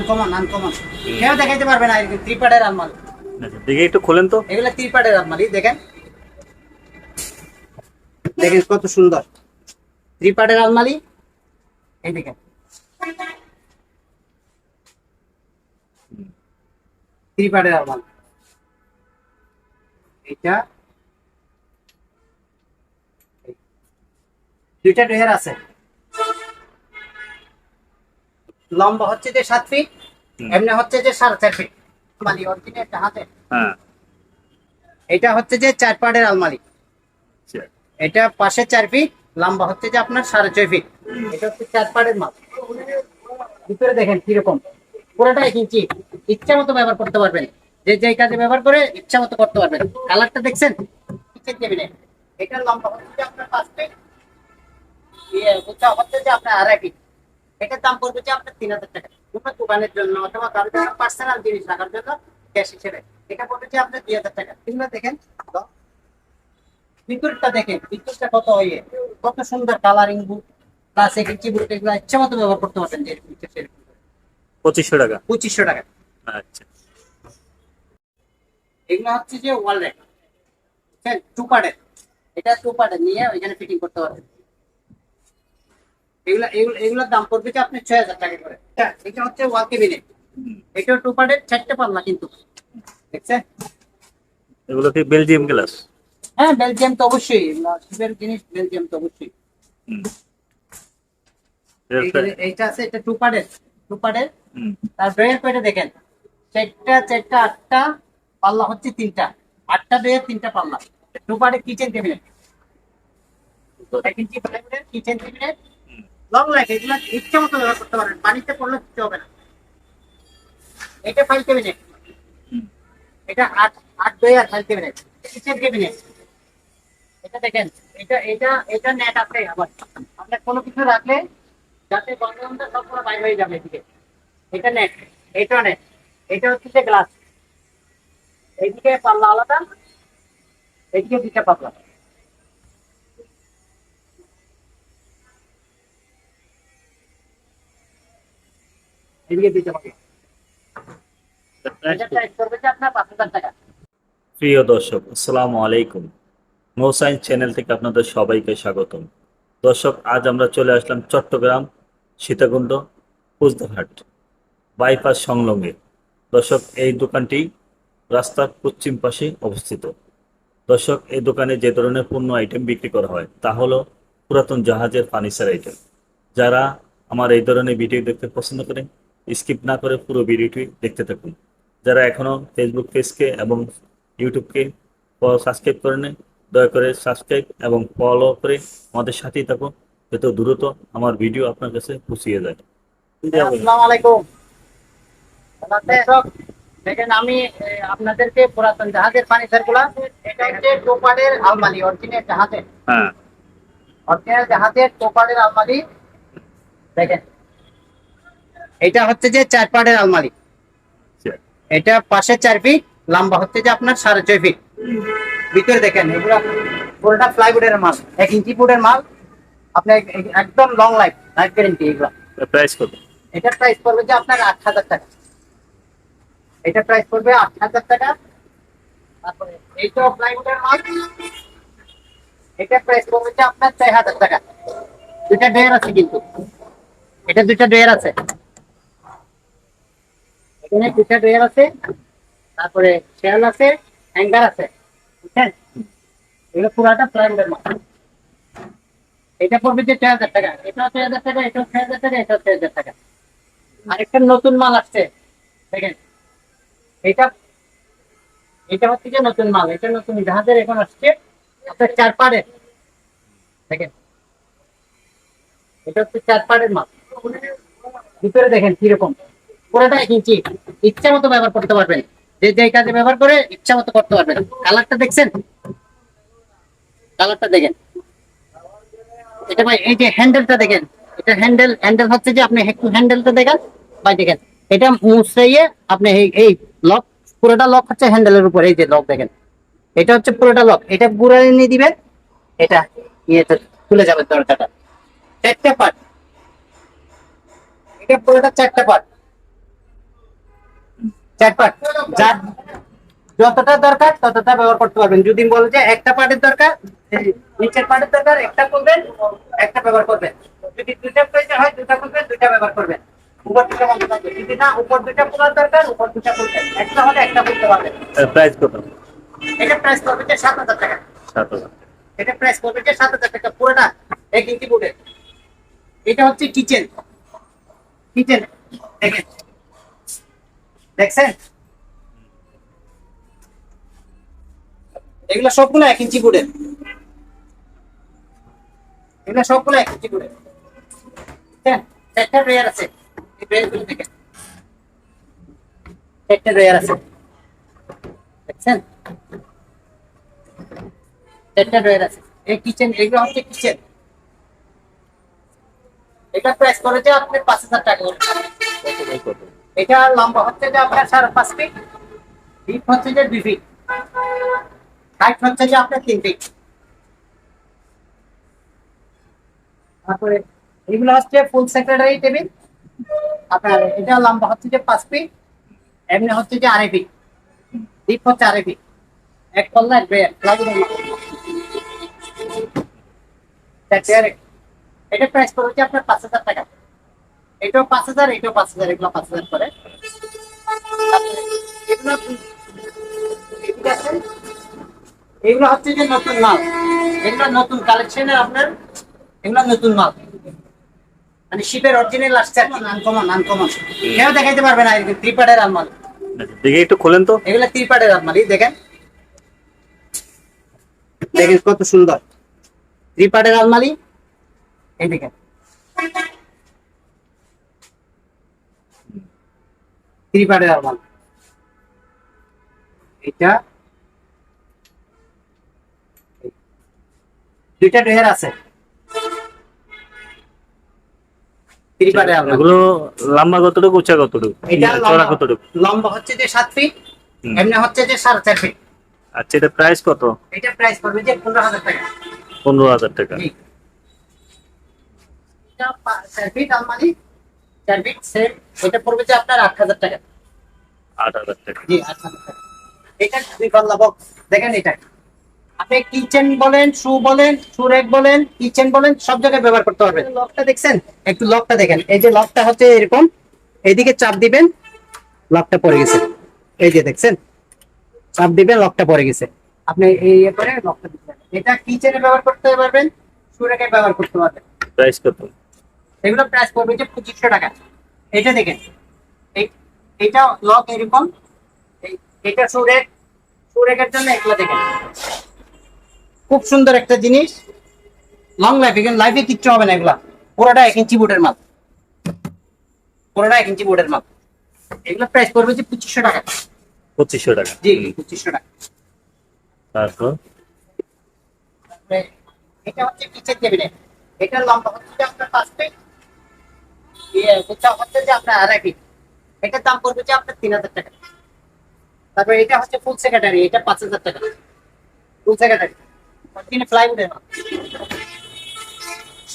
Uncommon uncommon কেউ দেখাইতে পারবে না এরকম ত্রিপাটের আলমারি। আচ্ছা, দেখি একটু খোলেন তো। এগুলো ত্রিপাটের আলমারি দেখেন। দেখেন কত সুন্দর। ত্রিপাটের আলমারি এই দেখেন। ত্রিপাটের আলমারি। এটা দুইটা ডেয়ার আছে। লম্বা হচ্ছে যে সাত ফিট এমনি হচ্ছে যে সাড়ে চার ফিট আলমারি অরিজিনাল হাতে। হ্যাঁ। এটা হচ্ছে যে চার পাটের আলমারি। এটা পাশে চার ফিট লম্বা হচ্ছে যে আপনার সাড়ে ছয় ফিট এটা হচ্ছে চার পাটের মাল ভিতরে দেখেন কীরকম। পুরোটা এক ইঞ্চি ইচ্ছা মতো ব্যবহার করতে পারবেন। যে যে কাজে ব্যবহার করে ইচ্ছা মতো করতে পারবেন। কালারটা দেখছেন? কিচেন টেবিলে এটা লম্বা হচ্ছে যে আপনার পাঁচ ফিট ইয়ে উচ্চা হচ্ছে যে আপনার আড়াই ফিট এটার দাম পড়বে যে আপনার তিন হাজার টাকা। আপনার দোকানের জন্য অথবা কারোর জন্য পার্সোনাল জিনিস রাখার জন্য ক্যাশ হিসেবে। এটা পড়বে যে আপনার দুই হাজার টাকা। এগুলো দেখেন ভিতরটা দেখেন ভিতরটা কত ইয়ে কত সুন্দর কালারিং বুক প্লাস এক ইঞ্চি বুক এগুলো ইচ্ছা মতো ব্যবহার করতে পারবেন যে। পঁচিশশো টাকা। পঁচিশশো টাকা। আচ্ছা। এগুলো হচ্ছে যে ওয়াল বুঝছেন? টু পার্টের এটা টু পার্টের নিয়ে ওইখানে ফিটিং করতে পারবেন। এগুলা এগুলো এগুলোর দাম পড়বে যে আপনি ছয় হাজার টাকা করে? হ্যাঁ, এটা হচ্ছে ওয়াল এটা টু পার্টের চারটে পাল্লা কিন্তু। দেখছেন? এগুলো কি বেলজিয়াম গ্লাস হ্যাঁ বেলজিয়াম তো অবশ্যই। শিবের জিনিস বেলজিয়াম তো অবশ্যই। এইটা আছে এটা টু পার্টের টু পার্টের তার ডয়ের পেটে দেখেন চারটা চারটা আটটা পাল্লা হচ্ছে তিনটা। আটটা ডয়ের তিনটা পাল্লা। টু পার্টের kitchen cabinet kitchen cabinet long life এগুলো ইচ্ছা মতো ব্যবহার করতে পারেন, পানিতে পড়লে কিছু হবে না। এটা ফাইল ক্যাবিনেট এটা আট আট drawer file cabinet kitchen cabinet এটা দেখেন, এটা এটা এটা নেট আছে আবার। আপনার কোনো কিছু রাখলে যাতে গন্ধটা সব পুরো বাইরে হয়ে যাবে এদিকে। এটা নেট এটা নেট এটা হচ্ছে যে গ্লাস এইদিকে পাল্লা আলাদা, এইদিকে দুইটা পাতলা এদিকে প্রিয় দর্শক আসসালামু আলাইকুম। নো সায়েন্স চ্যানেল থেকে আপনাদের সবাইকে স্বাগতম। দর্শক আজ আমরা চলে আসলাম চট্টগ্রাম সীতাকুণ্ড কুচদাঘাট বাইপাস সংলগ্নে। দর্শক এই দোকানটি রাস্তার পশ্চিম পাশে অবস্থিত। দর্শক এই দোকানে যে ধরনের পণ্য আইটেম বিক্রি করা হয় তা হলো পুরাতন জাহাজের ফার্নিচার আইটেম যারা আমার এই ধরনের ভিডিও দেখতে পছন্দ করেন স্কিপ না করে পুরো ভিডিওটি দেখতে থাকুন। যারা এখনও ফেসবুক পেজকে এবং ইউটিউবকে সাবস্ক্রাইব করে নেন দয়া করে সাবস্ক্রাইব এবং ফলো করে আমাদের সাথেই থাকুন যাতে দ্রুত আমার ভিডিও আপনার কাছে পৌঁছিয়ে যায়। আসসালামু আলাইকুম। দর্শক, দেখেন আমি আপনাদেরকে পুরাতন জাহাজের ফার্নিচারগুলা এটা হচ্ছে টোপারের আলমারি অরিজিনাল জাহাজের। হ্যাঁ। অরিজিনাল জাহাজের টোপারের আলমারি দেখেন। এটা হচ্ছে যে চার পাটের আলমারি। এটা পাশে চার ফিট লম্বা হচ্ছে যে আপনার সাড়ে ছয় ফিট ভিতরে দেখেন এগুলো পুরোটা প্লাইউডের মাল এক ইঞ্চি ফুটের মাল। আপনার একদম লং লাইফ লাইফ গ্যারেন্টি এগুলো। প্রাইস কত? এটার প্রাইস পড়বে যে আপনার আট হাজার টাকা। এটা প্রাইস পড়বে আট হাজার টাকা। তারপরে এইটা প্লাইউডের মাল। এটা প্রাইস পড়বে যে আপনার ছয় হাজার টাকা। দুইটা ডেয়ার আছে কিন্তু। এটা দুইটা ডেয়ার আছে। এখানে দুইটা ডেয়ার আছে, তারপরে শেয়াল আছে হ্যাঙ্গার আছে বুঝছেন এগুলো পুরাটা প্লাইউডের মাল এটা পড়বে যে ছয় হাজার টাকা। এটাও ছয় হাজার টাকা, এটাও ছয় হাজার টাকা, এটাও ছয় হাজার টাকা। আরেকটা নতুন মাল আসছে, দেখেন। এটা এটা হচ্ছে যে নতুন মাল, এটা নতুন জাহাজের এখন আসছে, আপনার চার পাড়ের। দেখেন। এটা হচ্ছে চার পাড়ের মাল। ভিতরে দেখেন কীরকম। পুরোটা এক ইঞ্চি ইচ্ছা মতো ব্যবহার করতে পারবেন। যে যে কাজে ব্যবহার করে ইচ্ছা মতো করতে পারবেন। কালারটা দেখছেন? কালারটা দেখেন। এটা ভাই, এই যে হ্যান্ডেলটা দেখেন। এটা হ্যান্ডেল হ্যান্ডেল হচ্ছে যে আপনি একটু হ্যান্ডেলটা দেখেন। ভাই, দেখেন। এটা মুছাইয়ে আপনি এই লক, পুরোটা লক হচ্ছে হ্যান্ডেলের উপর। এই যে লক দেখেন। এটা হচ্ছে পুরোটা লক। এটা পুরো নিয়ে দিবেন। এটা ইয়েতে খুলে যাবে দরজাটা। চারটা পার্ট এটা পুরোটা চারটা পার্ট পার্ট যার যতটা দরকার ততটা ব্যবহার করতে পারবেন। যদি বলে যে একটা পার্টের দরকার নিচের পার্টের দরকার একটা করবেন একটা ব্যবহার করবেন। যদি দুইটা প্রয়োজন হয় দুটা করবেন দুইটা ব্যবহার করবেন। উপর বন্ধ থাকবে। যদি না উপর দুটা খোলার দরকার উপর দুটা খুলবেন একটা হলে একটা খুলতে পারবেন। প্রাইস কত? এটা প্রাইস করবে যে সাত হাজার টাকা। সাত হাজার। এটা প্রাইস করবে যে সাত হাজার টাকা। পুরোটা এক ইঞ্চি বুটের এটা হচ্ছে কিচেন। কিচেন। দেখেন। দেখছেন? এগুলো সবগুলো এক ইঞ্চি বুটের এগুলো সবগুলো এক ইঞ্চি দেখেন চারটা ড্রয়ার আছে এই ড্রয়ারগুলো দেখেন চারটা ড্রয়ার আছে। দেখছেন? চারটা ড্রয়ার আছে। এই কিচেন এগুলো হচ্ছে কিচেন এটা প্রাইস করেছে আপনি পাঁচ হাজার টাকা। এটা লম্বা হচ্ছে যে আপনার সাড়ে পাঁচ ফিট ডিপ হচ্ছে যে দুই ফিট হাইট হচ্ছে যে আপনার তিন ফিট তারপরে এগুলো হচ্ছে ফুল সেক্রেটারি টেবিল আপনার এটা লম্বা হচ্ছে যে পাঁচ ফিট এমনি হচ্ছে যে আড়াই ফিট ডিপ হচ্ছে আড়াই ফিট এক পাল্লা, এক বেয়ার এটা প্রাইস পড়েছে আপনার পাঁচ হাজার টাকা। এটাও পাঁচ হাজার এটাও পাঁচ হাজার এগুলো পাঁচ হাজার করে। এগুলো হচ্ছে যে নতুন মাল। এগুলো নতুন কালেকশনের আপনার এগুলো নতুন মাল। মানে শিপের অরিজিনাল আসছে আর কি আনকমন আনকমন কেউ দেখাইতে পারবে না এরকম ত্রিপাটের আলমারি। আচ্ছা, একটু খোলেন তো। এগুলো ত্রিপাটের আলমারি দেখেন। দেখেন কত সুন্দর। ত্রিপাটের আলমারি এই দেখেন। ত্রিপাটের আলমারি এটা দুইটা ডেয়ার আছে। ত্রিপাটের আলমারি এগুলো লম্বা কতটুকু এটা চড়া লম্বা- কতটুকু? লম্বা হচ্ছে যে সাত ফিট এমনি হচ্ছে যে সাড়ে চার ফিট আচ্ছা এটা প্রাইস কত? এটা প্রাইস পড়বে যে পনেরো হাজার টাকা। পনেরো হাজার টাকা। এটা চার ফিট আলমারি চার সেম এটা পড়বে যে আপনার আট হাজার টাকা। আট হাজার টাকা। জি আট হাজার টাকা। এটা দুই পাল্লা বক্স দেখেন এটা। আপনি কিচেন বলেন শু বলেন শু রেক বলেন কিচেন বলেন সব জায়গায় ব্যবহার করতে পারবেন। লকটা দেখছেন? একটু লকটা দেখেন। এই যে লকটা হচ্ছে এরকম। এইদিকে চাপ দিবেন লকটা পড়ে গেছে। এই যে দেখছেন? চাপ দিবেন লকটা পড়ে গেছে। আপনি এই ইয়ে করে লকটা দিবেন এটা কিচেনে ব্যবহার করতে পারবেন শু রেকে ব্যবহার করতে পারবেন। প্রাইস কত? এগুলো প্রাইস পড়বে যে পঁচিশশো টাকা। এটা দেখেন এটা লক এরকম এটা সুরেক সুরেকের জন্য এগুলো দেখেন। খুব সুন্দর একটা জিনিস। লং লাইফ এখানে লাইফে কিচ্ছু হবে না এগুলা। পুরোটা এক ইঞ্চি বোর্ডের মাল পুরোটা এক ইঞ্চি বোর্ডের মাল এগুলো প্রাইস পড়বে যে পঁচিশশো টাকা। পঁচিশশো টাকা। জি পঁচিশশো টাকা। তারপর? এটা হচ্ছে কিচেন টেবিলের এটা লম্বা হচ্ছে আপনার পাঁচ ফিট হচ্ছে যে আপনার আড়াই ফিট এটার দাম পড়বে যে আপনার তিন হাজার টাকা। তারপরে এটা হচ্ছে ফুল সেক্রেটারি এটা পাঁচ হাজার টাকা। ফুল সেক্রেটারি তিনি প্লাইউডের মাল।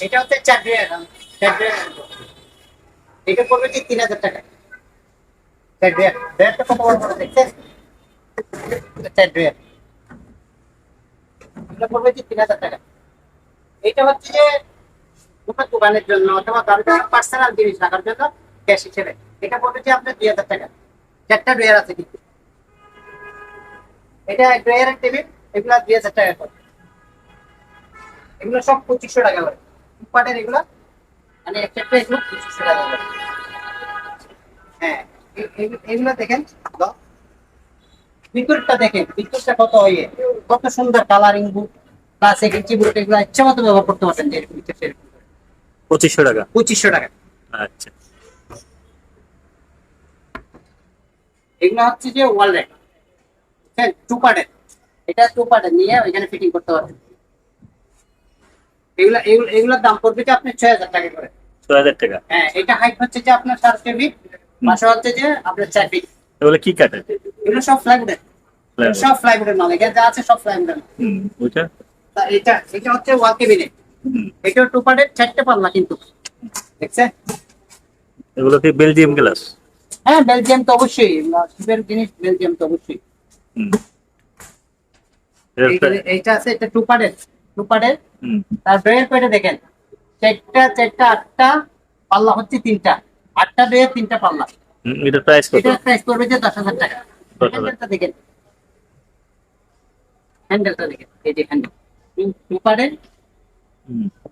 এটা হচ্ছে চার ড্রেয়ার চার ড্রেয়ার এটা পড়বে কি তিন হাজার টাকা? চার ড্রেয়ার ড্রেয়ারটা কত বড় বড় দেখছেন? চার ড্রেয়ার এটা পড়বে যে তিন হাজার টাকা? এটা হচ্ছে যে তোমার দোকানের জন্য অথবা কারোর পার্সোনাল জিনিস রাখার জন্য ক্যাশ হিসেবে। এটা পড়বে যে আপনার দুই হাজার টাকা। চারটা ড্রয়ার আছে কিন্তু। এটা ড্রয়ারের টেবিল এগুলো দুই হাজার টাকা করে। এগুলো সব পঁচিশশো টাকা করে। পাটের এগুলো মানে একটা এগুলো পঁচিশশো টাকা করে। হ্যাঁ এগুলো দেখেন। ভিতরটা দেখেন ভিতরটা কত ইয়ে সুন্দর কালারিং বুক প্লাস এগেন্সি বুক এগুলো ইচ্ছা মতো ব্যবহার করতে পারবেন, যেরকম সেরকম। পঁচিশশো টাকা। পঁচিশশো টাকা। আচ্ছা। এগুলো হচ্ছে যে ওয়াল র্যাক হ্যাঁ টু পার্টের এটা টু পার্টের নিয়ে ওইখানে ফিটিং করতে পারবেন এগুলো এগুলো এগুলোর দাম পড়বে যে আপনার ছয় হাজার টাকা করে। ছয় হাজার টাকা। হ্যাঁ এটা হাইট হচ্ছে যে আপনার ছয় ফিট পাশে হচ্ছে যে আপনার চার ফিট এগুলো কি কাটে এগুলো সব ফ্লাইউডের সব ফ্লাইউডের মাল এখানে যা আছে সব হুম ওইটা? তা এটা এটা হচ্ছে ওয়াল কেবিনেট। এটা টু পার্টের চারটে পাল্লা কিন্তু। দেখছেন এগুলো কি বেলজিয়াম গ্লাস হ্যাঁ বেলজিয়াম তো অবশ্যই। শিপের জিনিস বেলজিয়াম তো অবশ্যই। এইটা আছে এটা টু পার্টের টু পার্টের তার ডয়ের পেটে দেখেন চারটা চারটা আটটা পাল্লা হচ্ছে তিনটা। আটটা ডয়ের তিনটা পাল্লা। এটার প্রাইস কত? এটা প্রাইস করবে যে দশ হাজার টাকা। 10,000 দেখেন। হ্যান্ডেলটা দেখেন এই যে হ্যান্ডেল টু পার্টের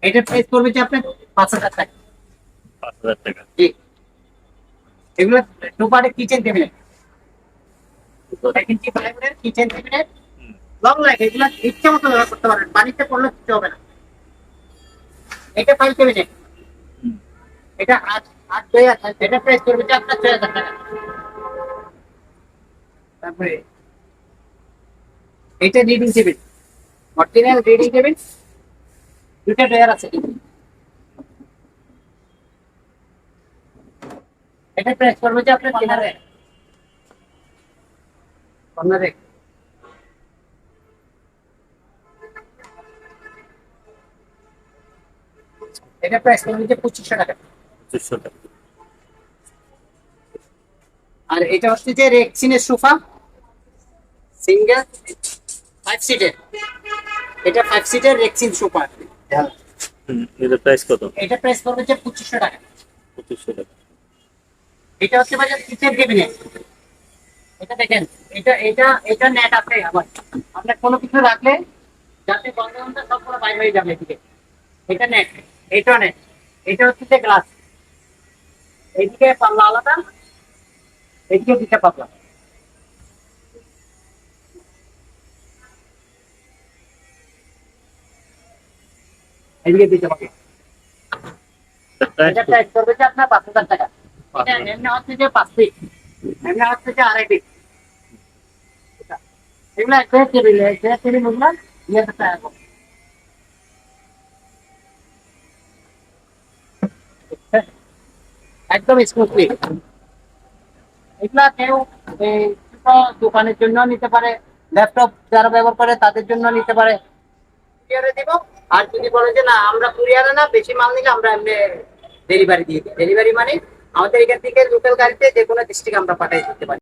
এটা প্রাইস করবে যে আপনার পাঁচ হাজার টাকা। পাঁচ হাজার টাকা। জি। এগুলো টু কিচেন ইঞ্চি প্লাইউডের কিচেন টেবিলেট লং লাইফ এগুলো ইচ্ছা মতো ব্যবহার করতে পারেন। পানিতে পড়লে কিছু হবে না। এটা ফাইল ক্যাবিনেট এটা আট আট দুই আছে এটা প্রাইস করবে যে আপনার ছয় হাজার টাকা। তারপরে এটা reading table original reading table দুটা ডয়ার আছে। এটা প্রাইস করবে যে আপনার তিন হাজার পনেরো এটা প্রাইস করবে যে পঁচিশশো টাকা। পঁচিশশো টাকা। আর এটা হচ্ছে যে রেক্সিনের সোফা। সিঙ্গেল ফাইভ সিটের এটা ফাইভ সিটের রেক্সিন সোফা। হুম, এটার প্রাইস কত? এটা প্রাইস করবে যে পঁচিশশো টাকা। পঁচিশশো টাকা। এটা হচ্ছে বাজার কিচেন এটা দেখেন এটা এটা এটা নেট আছে আবার আপনার কোনো কিছু রাখলে যাতে বন্ধ বন্ধ সবগুলো বাইরে হয়ে যাবে এদিকে। এটা নেট এটা নেট এটা হচ্ছে যে গ্লাস এইদিকে পাল্লা আলাদা এইদিকে দিতে পাতলা এদিকে দিতে পাতলা এটা প্রাইস করবে যে আপনার পাঁচ হাজার টাকা। এটা এমনি হচ্ছে যে পাঁচ ফিট এমনি হচ্ছে যে আড়াই ফিট এগুলো এক প্লেট টেবিল এক প্লেট টেবিল ওগুলো দুই হাজার টাকা করে। একদম স্মুথলি এগুলা কেউ ছোট দোকানের জন্য নিতে পারে ল্যাপটপ যারা ব্যবহার করে তাদের জন্য নিতে পারে। দিব। আর যদি বলে যে না, আমরা কুরিয়ারে না, বেশি মাল নিলে আমরা এমনি ডেলিভারি দিয়ে দিই। ডেলিভারি মানে আমাদের এখান থেকে লোকাল গাড়িতে যে কোনো ডিস্ট্রিক্ট আমরা পাঠিয়ে দিতে পারি।